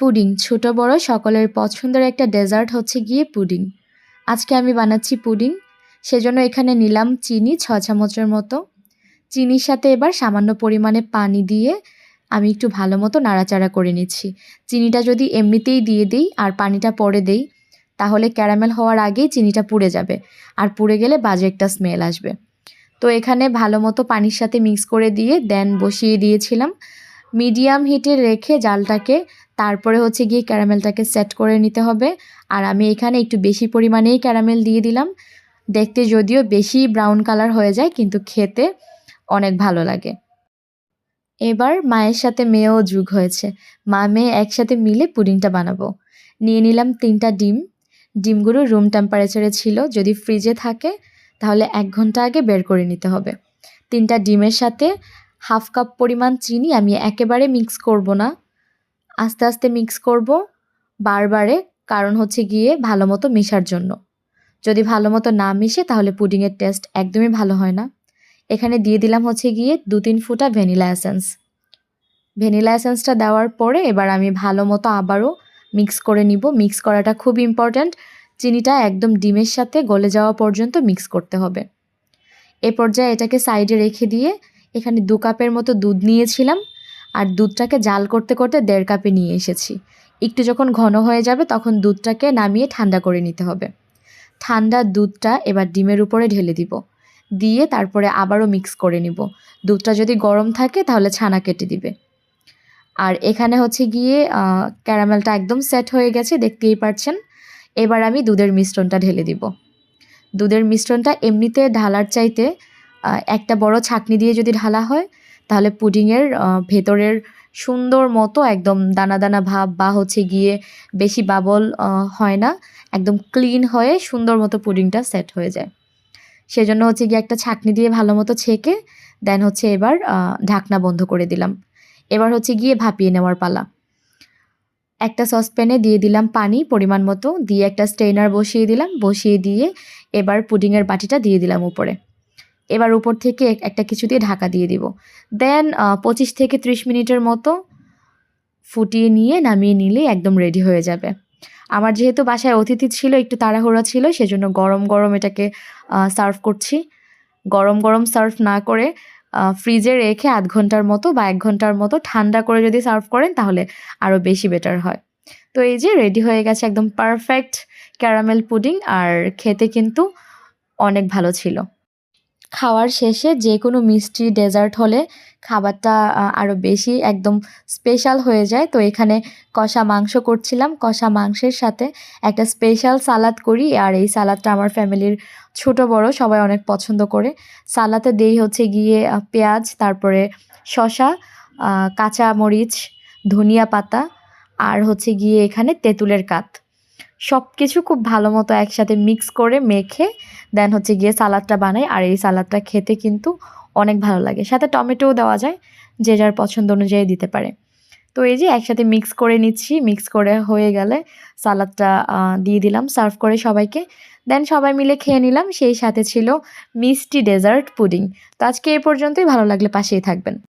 Pudding, ছোট বড় সকলের পছন্দের একটা ডেজার্ট হচ্ছে গিয়ে পুডিং। আজকে আমি বানাচ্ছি পুডিং, সেজন্য এখানে নিলাম চিনি ছ চামচের মতো। চিনির সাথে এবার সামান্য পরিমাণে পানি দিয়ে আমি একটু ভালো মতো নাড়াচাড়া করে নিচ্ছি। চিনিটা যদি এমনিতেই দিয়ে দিই আর পানিটা পরে দেই, তাহলে ক্যারামেল হওয়ার আগেই চিনিটা পুড়ে যাবে আর পুড়ে গেলে বাজে একটা স্মেল আসবে। তো এখানে ভালো মতো পানির সাথে মিক্স করে দিয়ে দেন বসিয়ে দিয়েছিলাম। মিডিয়াম হিটে রেখে জালটাকে তারপরে হচ্ছে গিয়ে ক্যারামেলটাকে সেট করে নিতে হবে। আর আমি এখানে একটু বেশি পরিমাণেই ক্যারামেল দিয়ে দিলাম। দেখতে যদিও বেশি ব্রাউন কালার হয়ে যায়, কিন্তু খেতে অনেক ভালো লাগে। এবার মায়ের সাথে মেয়েও যুগ হয়েছে। মা মেয়ে একসাথে মিলে পুডিংটা বানাবো। নিয়ে নিলাম তিনটা ডিম। ডিমগুলো রুম টেম্পারেচারে ছিল। যদি ফ্রিজে থাকে, তাহলে এক ঘণ্টা আগে বের করে নিতে হবে। তিনটা ডিমের সাথে হাফ কাপ পরিমাণ চিনি আমি একেবারে মিক্স করব না। আস্তে আস্তে মিক্স করব বারবারে, কারণ হচ্ছে গিয়ে ভালো মতো মেশার জন্য। যদি ভালো মতো না মিশে, তাহলে পুডিংয়ের টেস্ট একদমই ভালো হয় না। এখানে দিয়ে দিলাম হচ্ছে গিয়ে দু তিন ফুটা ভ্যানিলা এসেন্স ভ্যানিলা এসেন্সটা দেওয়ার পরে এবার আমি ভালো মতো আবারও মিক্স করে নিব। মিক্স করাটা খুব ইম্পর্ট্যান্ট চিনিটা একদম ডিমের সাথে গলে যাওয়া পর্যন্ত মিক্স করতে হবে। এ পর্যায়ে এটাকে সাইডে রেখে দিয়ে এখানে দু কাপের মতো দুধ নিয়েছিলাম। আর দুধটাকে জাল করতে করতে দেড় কাপে নিয়ে এসেছি। একটু যখন ঘন হয়ে যাবে তখন দুধটাকে নামিয়ে ঠান্ডা করে নিতে হবে। ঠান্ডা দুধটা এবার ডিমের উপরে ঢেলে দিব। দিয়ে তারপরে আবারও মিক্স করে নিব। দুধটা যদি গরম থাকে তাহলে ছানা কেটে দিবে। আর এখানে হচ্ছে গিয়ে ক্যারামেলটা একদম সেট হয়ে গেছে, দেখতেই পাচ্ছেন এবার আমি দুধের মিশ্রণটা ঢেলে দিব। দুধের মিশ্রণটা এমনিতে ঢালার চাইতে একটা বড় ছাকনি দিয়ে যদি ঢালা হয় তাহলে পুডিংয়ের ভেতরের সুন্দর মতো একদম দানা দানা ভাব বা হচ্ছে গিয়ে বেশি বাবল হয় না, একদম ক্লিন হয়ে সুন্দর মতো পুডিংটা সেট হয়ে যায়। সেজন্য হচ্ছে গিয়ে একটা ছাকনি দিয়ে ভালো মতো ছেঁকে, দেন হচ্ছে এবার ঢাকনা বন্ধ করে দিলাম। এবার হচ্ছে গিয়ে ভাপিয়ে নেওয়ার পালা। একটা সসপ্যানে দিয়ে দিলাম পানি পরিমাণ মতো, দিয়ে একটা স্টেইনার বসিয়ে দিলাম, বসিয়ে দিয়ে এবার পুডিংয়ের বাটিটা দিয়ে দিলাম উপরে। এবার উপর থেকে একটা কিছু দিয়ে ঢাকা দিয়ে দিব। দেন পঁচিশ থেকে ত্রিশ মিনিটের মতো ফুটিয়ে নিয়ে নামিয়ে নিলেই একদম রেডি হয়ে যাবে। আমার যেহেতু বাসায় অতিথি ছিল, একটু তাড়াহুড়া ছিল, সেজন্য গরম গরম এটাকে সার্ভ করছি। গরম গরম সার্ভ না করে ফ্রিজে রেখে আধ ঘণ্টার মতো বা এক ঘণ্টার মতো ঠান্ডা করে যদি সার্ভ করেন, তাহলে আরও বেশি বেটার হয়। তো এই যে রেডি হয়ে গেছে একদম পারফেক্ট ক্যারামেল পুডিং আর খেতে কিন্তু অনেক ভালো ছিল। খাওয়ার শেষে যে কোনো মিষ্টি ডেজার্ট হলে খাবারটা আরও বেশি একদম স্পেশাল হয়ে যায়। তো এখানে কষা মাংস করছিলাম। কষা মাংসের সাথে একটা স্পেশাল সালাদ করি। আর এই সালাদটা আমার ফ্যামিলির ছোট বড়, সবাই অনেক পছন্দ করে। সালাতে দেই হচ্ছে গিয়ে পেঁয়াজ, তারপরে শশা কাঁচা মরিচ ধনিয়া পাতা, আর হচ্ছে গিয়ে এখানে তেঁতুলের কাত। সব কিছু খুব ভালো মতো একসাথে মিক্স করে মেখে দেন হচ্ছে গিয়ে সালাদটা বানাই। আর এই সালাদটা খেতে কিন্তু অনেক ভালো লাগে। সাথে টমেটোও দেওয়া যায়, যে যার পছন্দ অনুযায়ী দিতে পারে। তো এই যে একসাথে মিক্স করে নিচ্ছি মিক্স করে হয়ে গেলে সালাদটা দিয়ে দিলাম সার্ভ করে সবাইকে। দেন সবাই মিলে খেয়ে নিলাম। সেই সাথে ছিল মিষ্টি ডেজার্ট পুডিং তো আজকে এই পর্যন্তই। ভালো লাগলে পাশেই থাকবেন।